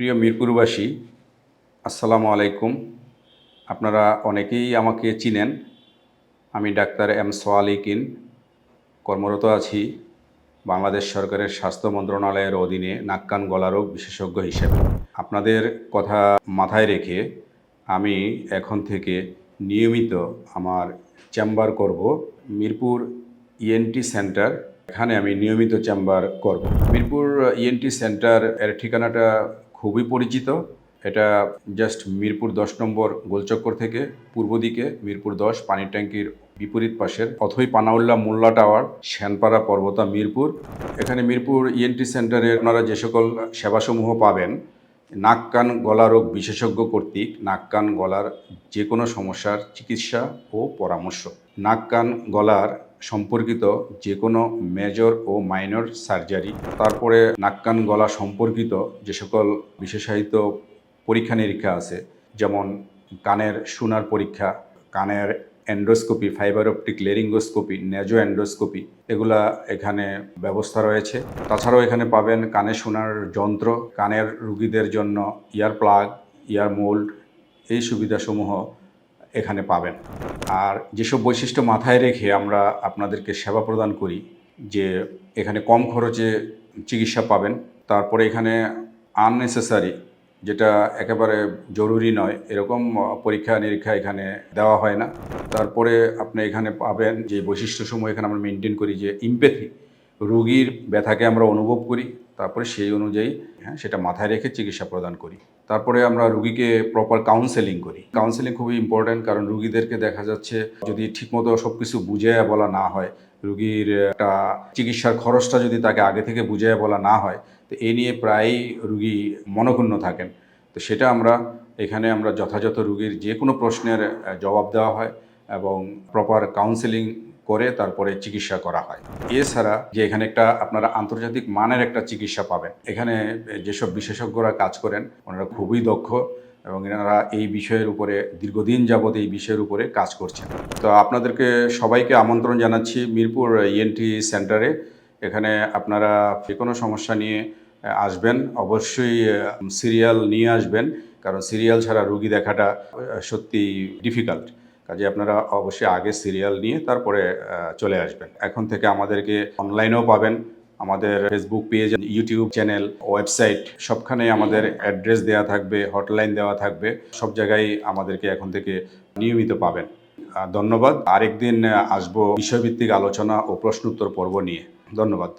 প্রিয় মিরপুরবাসী, আসসালামু আলাইকুম। আপনারা অনেকেই আমাকে চিনেন। আমি ডাক্তার এম সোয়ালিকিন, কর্মরত আছি বাংলাদেশ সরকারের স্বাস্থ্য মন্ত্রণালয়ের অধীনে নাক কান গলা রোগ বিশেষজ্ঞ হিসেবে। আপনাদের কথা মাথায় রেখে আমি এখন থেকে নিয়মিত আমার চেম্বার করব, মিরপুর ইএনটি সেন্টার। এখানে আমি নিয়মিত চেম্বার করব। মিরপুর ইএনটি সেন্টার এর ঠিকানাটা খুবই পরিচিত। এটা জাস্ট মিরপুর দশ নম্বর গোলচক্কর থেকে পূর্ব দিকে মিরপুর দশ পানির ট্যাঙ্কির বিপরীত পাশের অথই পানাউল্লাহ মোল্লা টাওয়ার, শ্যানপাড়া পর্বতা মিরপুর। এখানে মিরপুর ইএনটি সেন্টারে আপনারা যে সকল সেবাসমূহ পাবেন, নাক, কান, গলা রোগ বিশেষজ্ঞ কর্তৃক, নাক, কান, গলার যে কোনো সমস্যার চিকিৎসা ও পরামর্শ। নাক, কান, গলার সম্পর্কিত যে কোনো মেজর ও মাইনর সার্জারি তারপরে নাক কান গলা সম্পর্কিত যে সকল বিশেষায়িত পরীক্ষা নিরীক্ষা আছে, যেমন কানের সোনার পরীক্ষা, কানের endoscopy fibre optic laryngoscopy naso endoscopy এগুলা এখানে ব্যবস্থা রয়েছে। তাছাড়াও এখানে পাবেন কানে শোনার যন্ত্র, কানের রুগীদের জন্য ইয়ার প্লাগ ইয়ার মোল্ড এই সুবিধাসমূহ এখানে পাবেন। আর যেসব বৈশিষ্ট্য মাথায় রেখে আমরা আপনাদেরকে সেবা প্রদান করি, যে এখানে কম খরচে চিকিৎসা পাবেন, তারপরে এখানে আননেসেসারি যেটা একেবারে জরুরি নয়, এরকম পরীক্ষা নিরীক্ষা এখানে দেওয়া হয় না। তারপরে আপনি এখানে পাবেন যে বৈশিষ্ট্যসমূহ এখানে আমরা মেনটেন করি যে ইম্প্যাথি রোগীর ব্যথাকে আমরা অনুভব করি, তারপরে সেই অনুযায়ী হ্যাঁ সেটা মাথায় রেখে চিকিৎসা প্রদান করি। তারপরে আমরা রুগীকে প্রপার কাউন্সেলিং করি। কাউন্সেলিং খুবই ইম্পর্ট্যান্ট কারণ রুগীদেরকে দেখা যাচ্ছে, যদি ঠিকমতো সব কিছু বুঝিয়ে বলা না হয়, রুগীর একটা চিকিৎসার খরচটা যদি তাকে আগে থেকে বুঝিয়ে বলা না হয়, তো এ নিয়ে প্রায়ই রুগী মনক্ষুণ্ণ থাকেন। তো সেটা আমরা, এখানে আমরা যথাযথ রুগীর যে কোনো প্রশ্নের জবাব দেওয়া হয় এবং প্রপার কাউন্সেলিং করে তারপরে চিকিৎসা করা হয়। এছাড়া যে এখানে একটা আপনারা আন্তর্জাতিক মানের একটা চিকিৎসা পাবেন, এখানে যেসব বিশেষজ্ঞরা কাজ করেন, ওনারা খুবই দক্ষ এবং এনারা এই বিষয়ের উপরে দীর্ঘদিন যাবৎ এই বিষয়ের উপরে কাজ করছেন। তো আপনাদেরকে সবাইকে আমন্ত্রণ জানাচ্ছি মিরপুর ইএনটি সেন্টারে। এখানে আপনারা যে কোনো সমস্যা নিয়ে আসবেন, অবশ্যই সিরিয়াল নিয়ে আসবেন, কারণ সিরিয়াল ছাড়া রুগী দেখাটা সত্যি ডিফিকাল্ট কাজে আপনারা অবশ্যই আগে সিরিয়াল নিয়ে তারপরে চলে আসবেন। এখন থেকে আমাদেরকে অনলাইনেও পাবেন। আমাদের Facebook page YouTube channel website সবখানে আমাদের অ্যাড্রেস দেওয়া থাকবে হটলাইন দেওয়া থাকবে। সব জায়গায় আমাদেরকে এখন থেকে নিয়মিত পাবেন। ধন্যবাদ। আরেকদিন আসব বিষয়ভিত্তিক আলোচনা ও প্রশ্ন উত্তর পর্ব নিয়ে। ধন্যবাদ।